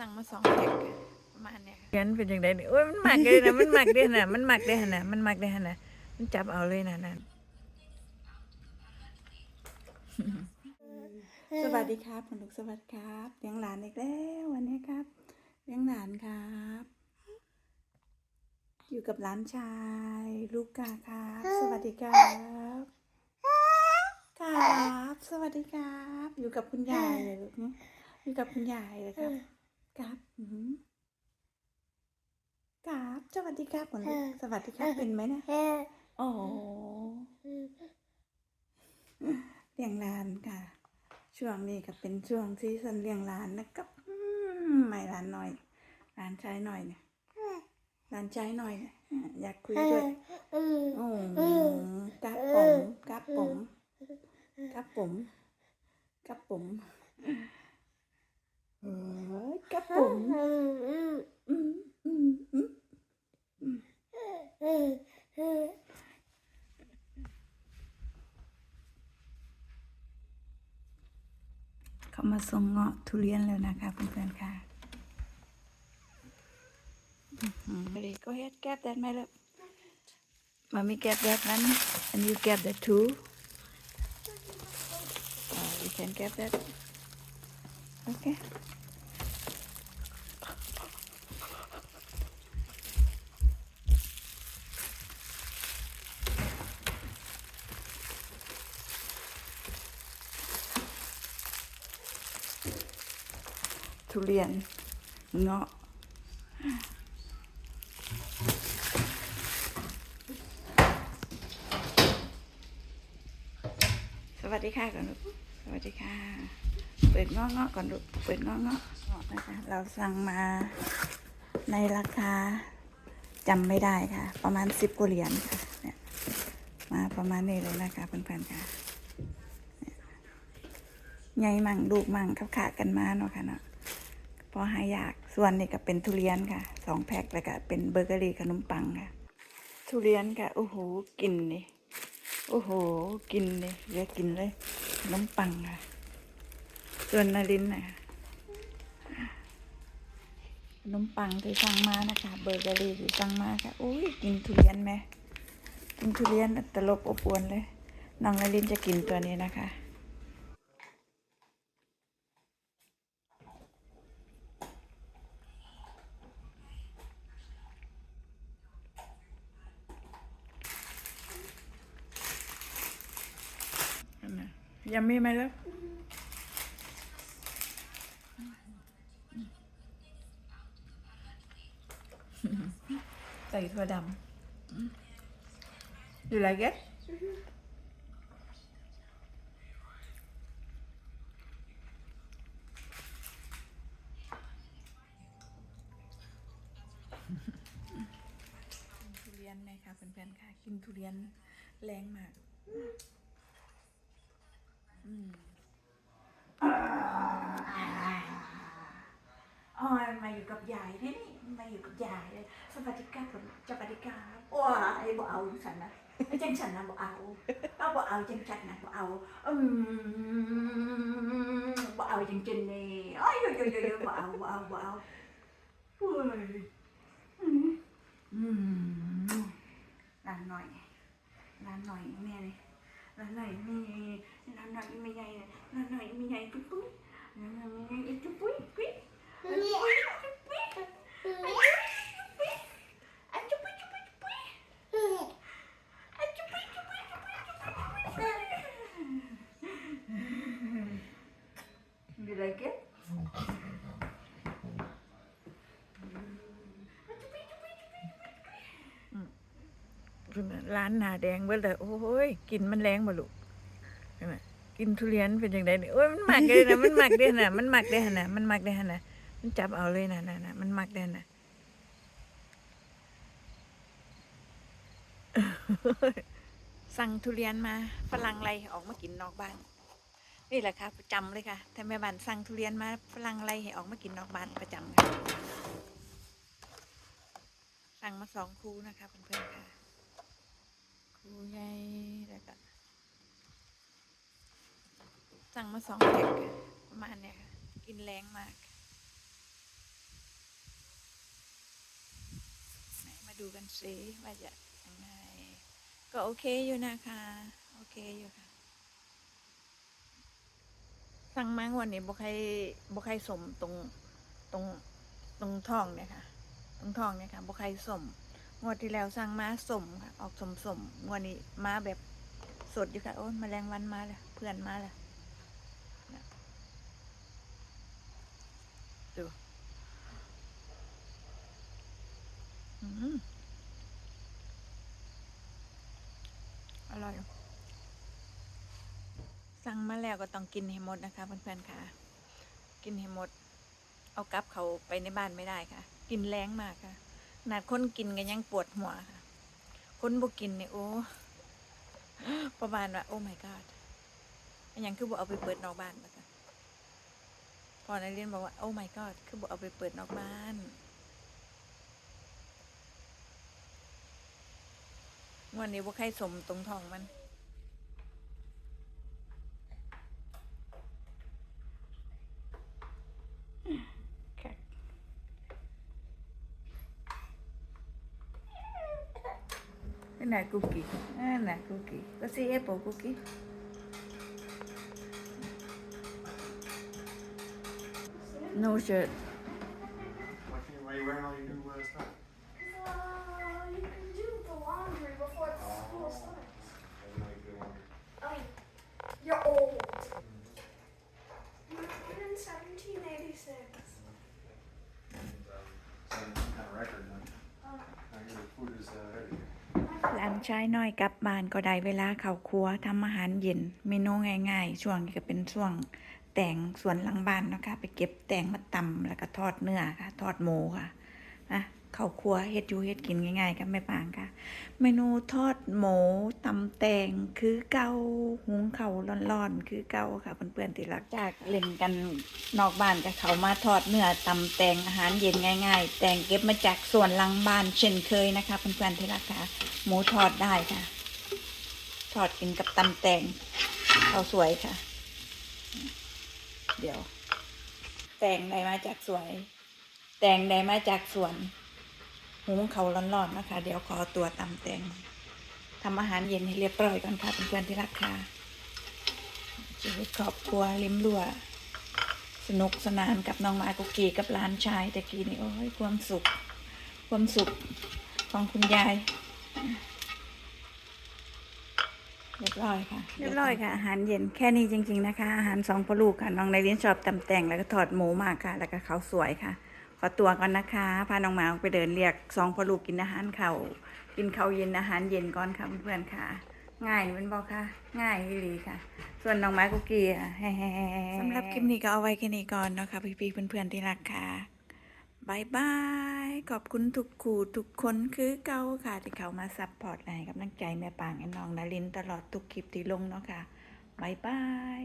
สั่งมาสองแพ็คประมาณเนี้ยงั้นเป็นยังไงเนี่ยโอ้ยมันหมักเลยนะมันหมักได้ขนาดมันหมักได้ขนาดมันหมักได้ขนาดมันจับเอาเลยนะนั่นสวัสดีครับคุณลูกสวัสดีครับเลี้ยงหลานอีกแล้ววันนี้ครับเลี้ยงหลานครับ อยู่กับหลานชายลูกกาครับ สวัสดีครับครับ สวัสดีครับ อยู่กับคุณยายเลยลูกนะอยู่กับคุณยายเลยครับครับอืมครับ สวัสดีครับคุณลูกสวัสดีครับเป็นไหมนะโอ้โหเลี้ยงหลานค่ะ ช่วงนี้ก็เป็นช่วงที่สันเลี้ยงหลานนะครับอืมไม่หลานหน่อยหลานชายหน่อยเนี่ยหลานชายหน่อยเนี่ยอะอยากคุยด้วยโอ้กับผมกับผมกับผมกับผมเอ้ยกับผมอืมอืมอืมเขา มาส่งเงาะทุเรียนแล้วนะคะเพื่อนๆค่ะรีก็เฮ็ดแก็บได้ไหมล่ะมามีแก็บแดดนั้น and you get the two you can get that okay ทุเรียนเงาะสวัสดีค่ะก่อนลูกสวัสดีค่ะ เปิดเงาะเงาะก่อนลูกเปิดเงาะเงาะเงาะนะคะเราสั่งมาในราคาจำไม่ได้ค่ะ ประมาณสิบกว่าเหรียญค่ะเนี่ยมาประมาณนี้เลยนะคะเพื่อนๆค่ะใหญ่มั่งลูกมั่งเขาขากันมาเนาะค่ะเนาะ พอหายากส่วนนี่ก็เป็นทุเรียนค่ะสองแพ็คแล้วก็เป็นเบเกอรี่ขนมปังค่ะ ทุเรียนค่ะโอ้โหกินนี่โอ้โหกินนี่เยอะกินเลยขนมปังค่ะ ส่วนนารินน่ะขนมปังที่สั่งมานะคะเบเกอรี่ที่สั่งมาค่ะอุ้ยกินทุเรียนไหมกินทุเรียนตลบอบอวนเลยน้องนารินจะกินตัวนี้นะคะ ยังมีไหมล่ะใส่ถั่วดำ You like it? กินทุเรียนเลยค่ะเพื่อนๆค่ะ กินทุเรียนแรงมาก อ๋อมาอยู่ กับยายนี่นี่มาอยู่กับยายเลยสวัสดีครับผมสวัสดีครับว้าไอ้บ่เอาจันนะไอ้จังสันนะบ่เอาเอาบ่เอาจังสันนะบ่เอาอืมบ่เอาจริงๆนี่อ้ยโยโยโยบ่เอาบ่เอาบ่เอาเฮ้ยอืมอืมร้านหน่อยร้านหน่อยแม่เลยร้านหน่อยแม่ร้านหน่อยม่ใหญ่ร้านหน่อยม่ใหญ่ปุ๊บปุ๊บร้านหน่อยไม่ใหญ่ปุ๊บปุ๊บปุ๊บ You like it? ร้านหนาแดงเบิดเลยโอ้ยกินมันแรงบ่ลูกเห็นไหมกินทุเรียนเป็นอยังไงเนี่ยโอ้ยมันหมักเลยนะมันหมักได้นาดมันหมักได้นาดมันหมักได้นาดมันจับเอาเลยนะนะนะมันหมักได้นะสั่งทุเรียนมาฝรั่งไรออกมากินนอกบ้าน นี่แหละค่ะประจำเลยค่ะถ้าแม่บ้านสั่งทุเรียนมาฝรั่งไรให้ออกมากินนอกบ้านประจำค่ะสั่งมาสองคูนะคะเพื่อนๆค่ะคูใหญ่แล้วก็สั่งมาสองแพ็คประมาณเนี้ยค่ะกินแรงมากมาดูกันสิว่าจะยังไงก็โอเคอยู่นะคะ โอเคอยู่ค่ะ สั่งมางวันนี้บ่ใครบ่ใครสมตรงตรงตรงท้องเนี่ยค่ะ ตรงท้องเนี่ยค่ะบ่ใครสมงวดที่แล้วสั่งมาสมค่ะ ออกสมสมงวดนี้มาแบบสดอยู่ค่ะ โอ้ยแมลงวันมาเลยเพื่อนมาเลยดูอืมอร่อย สั่งมาแล้วก็ต้องกินให้หมดนะคะเพื่อนๆค่ะ กินให้หมด เอากลับเขาไปในบ้านไม่ได้ค่ะ กินแรงมากค่ะขนาดคนกินก็ยังปวดหัวค่ะ คนบ่กินเนี่ยโอ้ประมาณว่าโอ้ my god ยังคือบ่เอาไปเปิดนอกบ้านแล้วกันพอนักเรียนบอกว่าโอ้ my god คือบ่เอาไปเปิดนอกบ้านวันนี้บ่ใครสมตรงทองมัน Cái này cookie. Cái này cookie. Có xí apple cookie. No shit ชายน้อยกลับบ้านก็ได้เวลาเข้าครัวทำอาหารเย็นเมนูง่ายๆ ช่วงนี้ก็เป็นช่วงแต่งสวนหลังบ้านนะคะ ไปเก็บแต่งมาตำแล้วก็ทอดเนื้อค่ะ ทอดหมูค่ะนะ ข้าครัวเฮ็ดอยู่เฮ็ดกินง่ายๆกับแม่ปางค่ะ เมนูทอดหมูตำแตงคือเกาหุงเข้าร้อนๆ คือเก่าค่ะเพื่อนๆที่รักจากเล่นกันนอกบ้านกับเขามาทอดเนื้อตำแตงอาหารเย็นง่าย ๆ แตงเก็บมาจากสวนหลังบ้านเช่นเคยนะคะเพื่อนๆที่รักค่ะหมูทอดได้ค่ะ ทอดกินกับตำแตงข้าวสวยค่ะ เดี๋ยว แตงได้มาจากสวย แตงได้มาจากสวน หุงเขาร้อนๆนะคะ เดี๋ยวขอตัวตำแตงทำอาหารเย็นให้เรียบร้อยก่อนค่ะเพื่อนๆที่รักค่ะชีวิตครอบครัวลิ้มรัวสนุกสนานกับน้องมากุกกี้กับหลานชายแต่กี้นี่โอ้ยความสุข ความสุขของคุณยายเรียบร้อยค่ะ เรียบร้อยค่ะ อาหารเย็นแค่นี้จริง ๆ นะคะ อาหารสองพ่อลูกค่ะ น้องในเรียนชอบตำแต่งแล้วก็ทอดหมูมากค่ะ แล้วก็ข้าวสวยค่ะ ขอตัวก่อนนะคะ พาน้องหมาไปเดินเรียกสองพ่อลูกกินอาหารเขาวกินข้าวเย็นอาหารเย็นก่อนค่ะเพื่อนๆค่ะ ง่ายเป็นบอกค่ะ ง่ายอีลีค่ะ ส่วนน้องหมากุกกี้อะสำหรับคลิปนี้ก็เอาไว้แค่นี้ก่อนเนาะค่ะพี่ๆเพื่อนๆที่รักค่ะบายบาย ขอบคุณทุกคู่ทุกคนคือเก่าค่ะ ที่เขามาซัพพอร์ตให้กำลังใจแม่ปางและน้องนารินตลอดทุกคลิปที่ลงเนาะค่ะบายบาย